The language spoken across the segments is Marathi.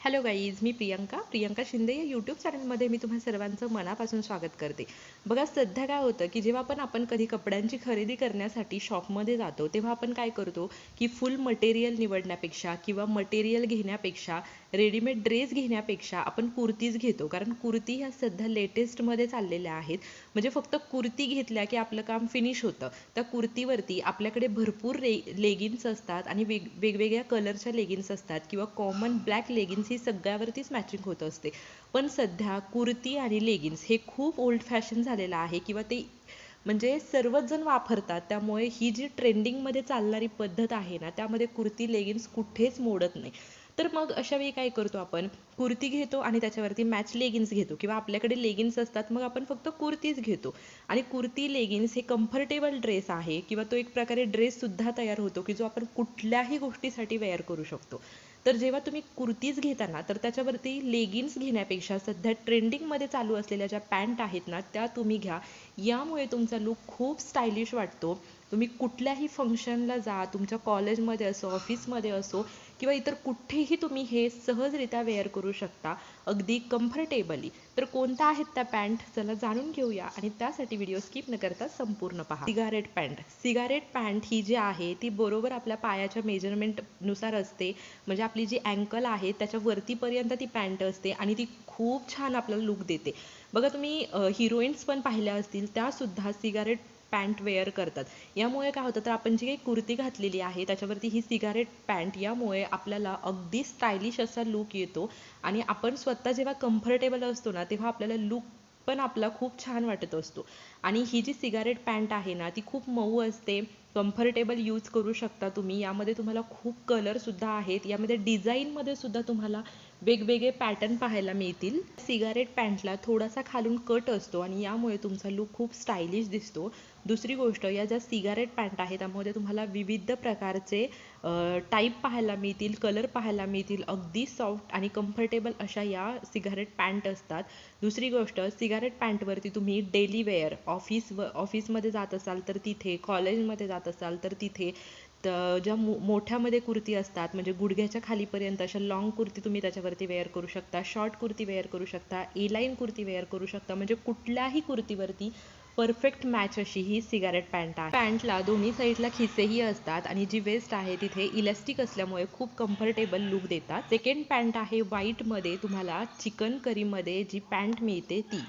हॅलो गाईज मी प्रियंका. प्रियंका शिंदे या यूट्यूब चॅनलमध्ये मी तुम्हा सर्वांचं मनापासून स्वागत करते. बघा सध्या काय होतं की जेव्हा पण आपण कधी कपड्यांची खरेदी करण्यासाठी शॉपमध्ये जातो तेव्हा आपण काय करतो की फुल मटेरियल निवडण्यापेक्षा किंवा मटेरियल घेण्यापेक्षा रेडीमेड ड्रेस घेण्यापेक्षा आपण कुर्तीज घेतो. कारण कुर्ती ह्या सध्या लेटेस्टमध्ये चाललेल्या आहेत. म्हणजे फक्त कुर्ती घेतल्या की आपलं काम फिनिश होतं. त्या कुर्तीवरती आपल्याकडे भरपूर रे लेगिन्स असतात आणि वेग वेगवेगळ्या कलरच्या लेगिन्स असतात किंवा कॉमन ब्लॅक लेगिन्स ही सगळ्यावरतीच मॅचिंग होत असते. पण सध्या कुर्ती आणि लेगिन्स हे खूप ओल्ड फॅशन झालेलं आहे किंवा ते म्हणजे सर्वच जण वापरतात. त्यामुळे ही जी ट्रेंडिंगमध्ये चालणारी पद्धत आहे ना त्यामध्ये कुर्ती लेगिन्स कुठेच मोडत नाही. तर मग अशा वेळी काय करतो आपण? कुर्ती घेतो आणि त्याच्यावरती मॅच लेगिन्स घेतो. किंवा आपल्याकडे लेगिन्स असतात मग आपण फक्त कुर्तीच घेतो. आणि कुर्ती लेगिन्स हे कम्फर्टेबल ड्रेस आहे किंवा तो एक प्रकारे ड्रेससुद्धा तयार होतो की जो आपण कुठल्याही गोष्टीसाठी वेअर करू शकतो. तर जेव्हा तुम्ही कुर्तीज घेताना तर त्याच्यावरती लेगिन्स घेण्यापेक्षा सध्या ट्रेंडिंगमध्ये चालू असलेल्या ज्या पॅन्ट आहेत ना त्या तुम्ही घ्या. यामुळे तुमचा लुक खूप स्टायलिश वाटतो. तुम्ही कुठल्याही फंक्शनला जा तुमच्या कॉलेजमध्ये असो ऑफिसमध्ये असो किंवा इतर कुठेही तुम्ही हे सहजरित्या वेअर करू शकता अगदी कम्फर्टेबली तर कोणत्या आहेत त्या पॅन्ट चला जाणून घेऊया आणि त्यासाठी व्हिडिओ स्किप न करता संपूर्ण पहा. सिगारेट पॅन्ट सिगारेट पॅन्ट ही जी आहे ती बरोबर आपल्या पायाच्या मेजरमेंटनुसार असते. म्हणजे आपली जी अँकल आहे त्याच्या वरतीपर्यंत ती पॅन्ट असते आणि ती खूप छान आपल्याला लुक देते. बघा तुम्ही हिरोईन्स पण पाहिल्या असतील त्या सुद्धा सिगारेट पॅन्ट वेअर करतात. यामुळे काय होतं तर आपण जी काही कुर्ती घातलेली आहे त्याच्यावरती ही सिगारेट पॅन्ट यामुळे आपल्याला अगदी स्टायलिश असा लुक येतो आणि आपण स्वतः जेव्हा कम्फर्टेबल असतो ना तेव्हा आपल्याला लुक पण आपला खूप छान वाटत असतो. आणि ही जी सिगारेट पॅन्ट आहे ना ती खूप मऊ असते कम्फर्टेबल यूज करू शकता तुम्ही. यामध्ये तुम्हाला खूप कलरसुद्धा आहेत. यामध्ये डिझाईनमध्ये सुद्धा तुम्हाला वेगवेगळे पॅटर्न पाहायला मिळतील. सिगारेट पॅन्टला थोडासा खालून कट असतो आणि यामुळे तुमचा लुक खूप स्टायलिश दिसतो. दुसरी गोष्ट या ज्या सिगारेट पॅन्ट आहेत त्यामध्ये तुम्हाला विविध प्रकारचे टाईप पाहायला मिळतील कलर पाहायला मिळतील. अगदी सॉफ्ट आणि कम्फर्टेबल अशा या सिगारेट पॅन्ट असतात. दुसरी गोष्ट सिगारेट पॅन्टवरती तुम्ही डेली वेअर ऑफिस व ऑफिसमध्ये जात असाल तर तिथे कॉलेजमध्ये जात असाल तर तिथे तर ज्या मो मोठ्यामध्ये कुर्ती असतात म्हणजे गुडघ्याच्या खालीपर्यंत अशा लाँग कुर्ती तुम्ही त्याच्यावरती वेअर करू शकता शॉर्ट कुर्ती वेअर करू शकता ए लाईन कुर्ती वेअर करू शकता म्हणजे कुठल्याही कुर्तीवरती परफेक्ट मॅच अशी ही सिगारेट पॅन्ट आहे. पॅन्टला दोन्ही साईडला खिसेही असतात आणि जी वेस्ट आहे तिथे इलास्टिक असल्यामुळे खूप कम्फर्टेबल लुक देतात. सेकंड पॅन्ट आहे व्हाईटमध्ये तुम्हाला चिकन करीमध्ये जी पॅन्ट मिळते ती.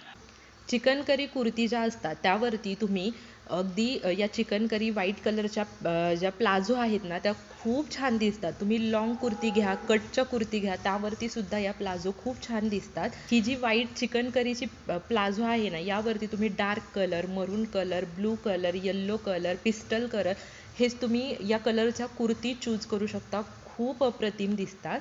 चिकन करी कुर्ती ज्या असतात त्यावरती तुम्ही अगदी या चिकन करी व्हाईट कलरच्या ज्या प्लाझो आहेत ना त्या खूप छान दिसतात. तुम्ही लाँग कुर्ती घ्या कटच्या कुर्ती घ्या त्यावरती सुद्धा या प्लाझो खूप छान दिसतात. ही जी व्हाईट चिकन करीची प्लाझो आहे ना यावरती तुम्ही dark colour maroon colour blue colour yellow colour pistol colour हेच तुम्ही या कलरच्या कुर्ती चूज करू शकता. खूप अप्रतिम दिसतात.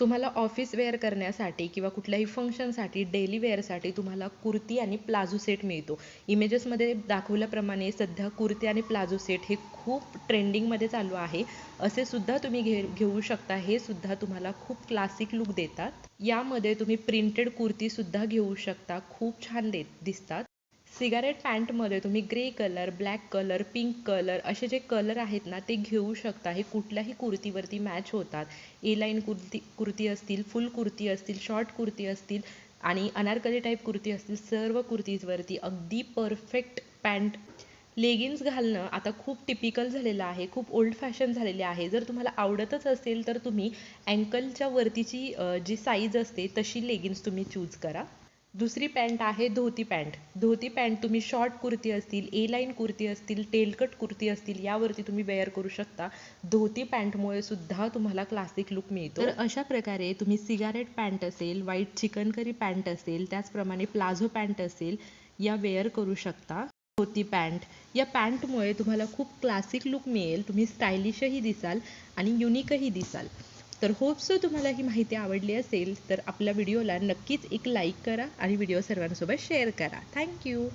तुम्हाला ऑफिस वेअर करण्यासाठी किंवा कुठल्याही फंक्शनसाठी डेली वेअरसाठी तुम्हाला कुर्ती आणि प्लाझो सेट मिळतो. इमेजेसमध्ये दाखवल्याप्रमाणे सध्या कुर्ती आणि प्लाझो सेट हे खूप ट्रेंडिंगमध्ये चालू आहे. असे सुद्धा तुम्ही घे घेऊ शकता. हे सुद्धा तुम्हाला खूप क्लासिक लुक देतात. यामध्ये तुम्ही प्रिंटेड कुर्तीसुद्धा घेऊ शकता. खूप छान देत दिसतात. सिगारेट पॅन्टमध्ये तुम्ही grey colour black colour pink colour असे जे कलर आहेत ना ते घेऊ शकता. हे कुठल्याही कुर्तीवरती मॅच होतात. ए लाईन कुर्ती कुर्ती असतील फुल कुर्ती असतील शॉर्ट कुर्ती असतील आणि अनारकली टाईप कुर्ती असतील सर्व कुर्तीजवरती अगदी परफेक्ट पॅन्ट. लेगिन्स घालणं आता खूप टिपिकल झालेलं आहे खूप ओल्ड फॅशन झालेले आहे. जर तुम्हाला आवडतच असेल तर तुम्ही अँकलच्या वरतीची जी साईज असते तशी लेगिन्स तुम्ही चूज करा. दुसरी पॅन्ट आहे धोती पॅन्ट. धोती पॅन्ट तुम्ही शॉर्ट कुर्ती असतील ए लाईन कुर्ती असतील टेलकट कुर्ती असतील यावरती तुम्ही वेअर करू शकता. धोती पॅन्टमुळे सुद्धा तुम्हाला क्लासिक लुक मिळतो. तर अशा प्रकारे तुम्ही सिगारेट पॅन्ट असेल व्हाईट चिकन करी पॅन्ट असेल त्याचप्रमाणे प्लाझो पॅन्ट असेल या वेअर करू शकता. धोती पॅन्ट. या पॅन्टमुळे तुम्हाला खूप क्लासिक लुक मिळेल. तुम्ही स्टायलिशही दिसाल आणि युनिकही दिसाल. तर होप सो तुम्हाला ही माहिती आवडली असेल तर आपल्या व्हिडिओला नक्कीच एक लाईक करा आणि व्हिडिओ सर्वांसोबत शेअर करा. थँक्यू